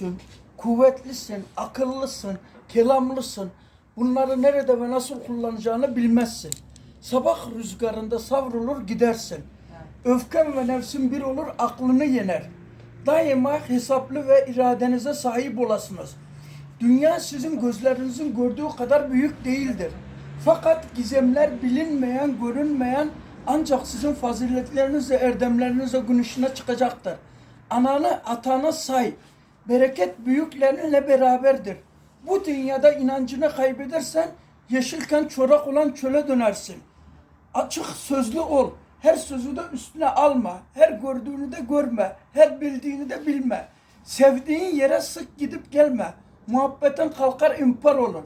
güçlüsün, kuvvetlisin, akıllısın, kelamlısın. Bunları nerede ve nasıl kullanacağını bilmezsin. Sabah rüzgarında savrulur gidersin. Öfken ve nefsin bir olur aklını yener. Daima hesaplı ve iradenize sahip olasınız. Dünya sizin gözlerinizin gördüğü kadar büyük değildir. Fakat gizemler bilinmeyen, görünmeyen ancak sizin faziletlerinizle, erdemlerinizle gün ışığına çıkacaktır. Ananı, atanı say. Bereket büyüklerinle beraberdir. Bu dünyada inancını kaybedersen yeşilken çorak olan çöle dönersin. Açık sözlü ol. Her sözü de üstüne alma. Her gördüğünü de görme. Her bildiğini de bilme. Sevdiğin yere sık gidip gelme. Muhabbetin kalkar impar olur.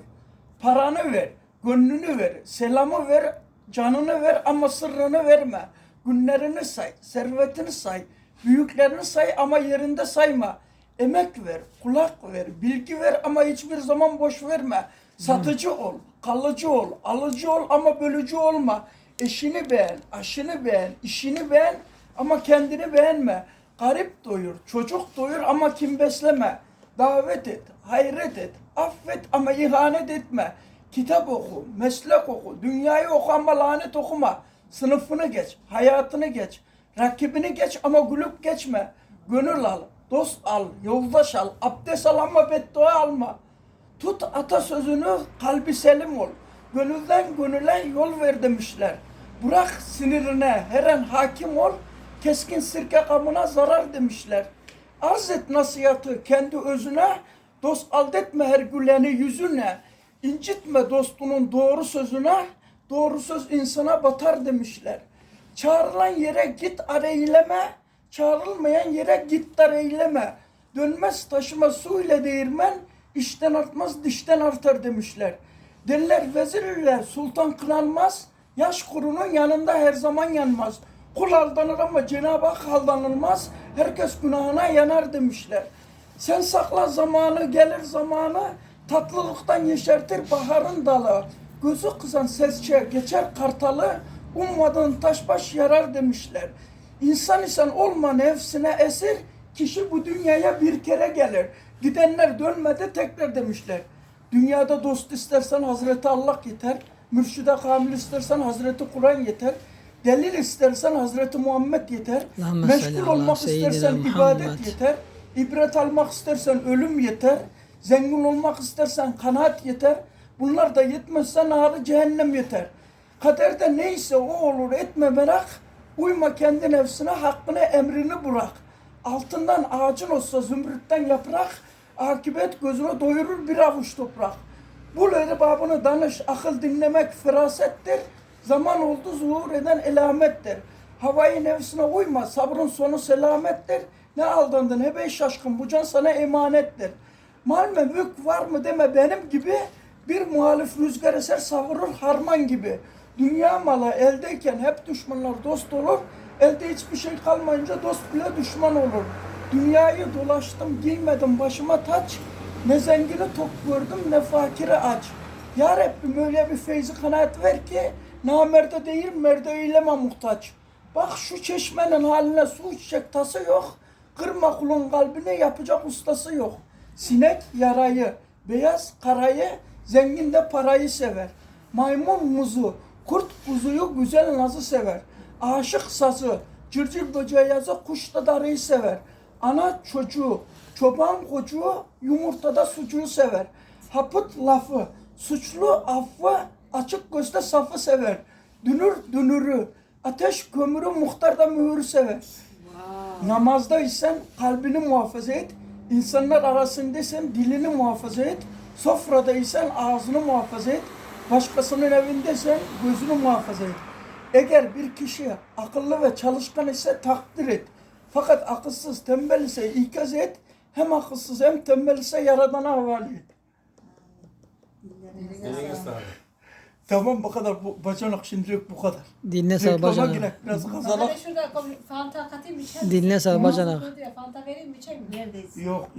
Paranı ver, gönlünü ver, selamı ver, canını ver ama sırrını verme. Günlerini say, servetini say, büyüklerini say ama yerinde sayma. Emek ver, kulak ver, bilgi ver ama hiçbir zaman boş verme. Satıcı ol, kalıcı ol, alıcı ol ama bölücü olma. Eşini beğen, aşını beğen, işini beğen ama kendini beğenme. Garip doyur, çocuk doyur ama kim besleme. Davet et, hayret et, affet ama ihanet etme. Kitap oku, meslek oku, dünyayı oku ama lanet okuma. Sınıfını geç, hayatını geç, rakibini geç ama gülüp geçme. Gönül al, dost al, yoldaş al, abdest al ama beddua alma. Tut atasözünü kalbi selim ol. Gönülden gönüle yol ver demişler. Bırak sinirine her an hakim ol. Keskin sirke kabına zarar demişler. Arz et nasihatı kendi özüne. Dost aldetme her güleni yüzüne. İncitme dostunun doğru sözüne. Doğru söz insana batar demişler. Çağrılan yere git areyleme. Çağrılmayan yere git eyleme. Dönmez taşıma su ile değirmen. işten artmaz dişten artar demişler. Deliler vezirler sultan kınanmaz. Yaş kurunun yanında her zaman yanmaz. Kul aldanır ama Cenab-ı Hak aldanılmaz. Herkes günahına yanar demişler. Sen sakla zamanı gelir zamanı. Tatlılıktan yeşertir baharın dalı. Gözü kızan sesçe geçer kartalı. Ummadığın taş baş yarar demişler. İnsan isen olma nefsine esir. Kişi bu dünyaya bir kere gelir. Gidenler dönmedi tekrar demişler. Dünyada dost istersen Hazreti Allah yeter. Mürşide kamil istersen Hazreti Kur'an yeter. Delil istersen Hazreti Muhammed yeter. Allahümme Meşgul olmak seyyidina istersen Muhammed. ibadet yeter. İbret almak istersen ölüm yeter. Zengin olmak istersen kanaat yeter. Bunlar da yetmezse narı cehennem yeter. Kaderde neyse o olur etme merak. Uyma kendi nefsine hakkını emrini bırak. Altından ağacın olsa zümrütten yaprak. Akibet gözünü doyurur bir avuç toprak. Bul erbabını danış, akıl dinlemek firasettir. Zaman oldu zuhur eden elamettir. Havayı nefsine uyma, sabrın sonu selamettir. Ne aldandın hebey şaşkın, bu can sana emanettir. Mal mı mülk var mı deme benim gibi. Bir muhalif rüzgar eser savurur harman gibi. Dünya malı eldeyken hep düşmanlar dost olur. Elde hiçbir şey kalmayınca dost bile düşman olur. Dünyayı dolaştım giymedim başıma taç. Ne zengini tok gördüm ne fakiri aç. Ya Rabbim öyle bir feyzi kanaat ver ki namerde değil merde eyleme muhtaç. Bak şu çeşmenin haline su içecek tası yok. Kırma kulun kalbini yapacak ustası yok. Sinek yarayı, beyaz karayı, zengin de parayı sever. Maymun muzu, kurt kuzuyu güzel nazı sever. Aşık sazı, cırcır böceği yazı, kuş da darıyı sever. Ana çocuğu, çoban kocuğu, yumurtada sucuğu sever. Hapıt lafı, suçlu affı, açık gözde safı sever. Dünür dünürü, ateş kömürü, muhtar da mühürü sever. Namazdaysan kalbini muhafaza et. İnsanlar arasındaysan dilini muhafaza et. Sofradaysan ağzını muhafaza et. Başkasının evindeysen gözünü muhafaza et. Eğer bir kişi akıllı ve çalışkan ise takdir et. Fakat akılsız, tembel ise ikaz et. Hem akılsız hem tembel ise yaradana havale et. Tamam bu kadar. Bu, bacanak şimdilik bu kadar. Dinle sağ Reklama bacanak. girek, biraz Bana kazalak. da şurada kom- fanta katayım içer misin? Dinle sağ bacanak. Fanta vereyim mi içer misin? Neredeyiz? Yok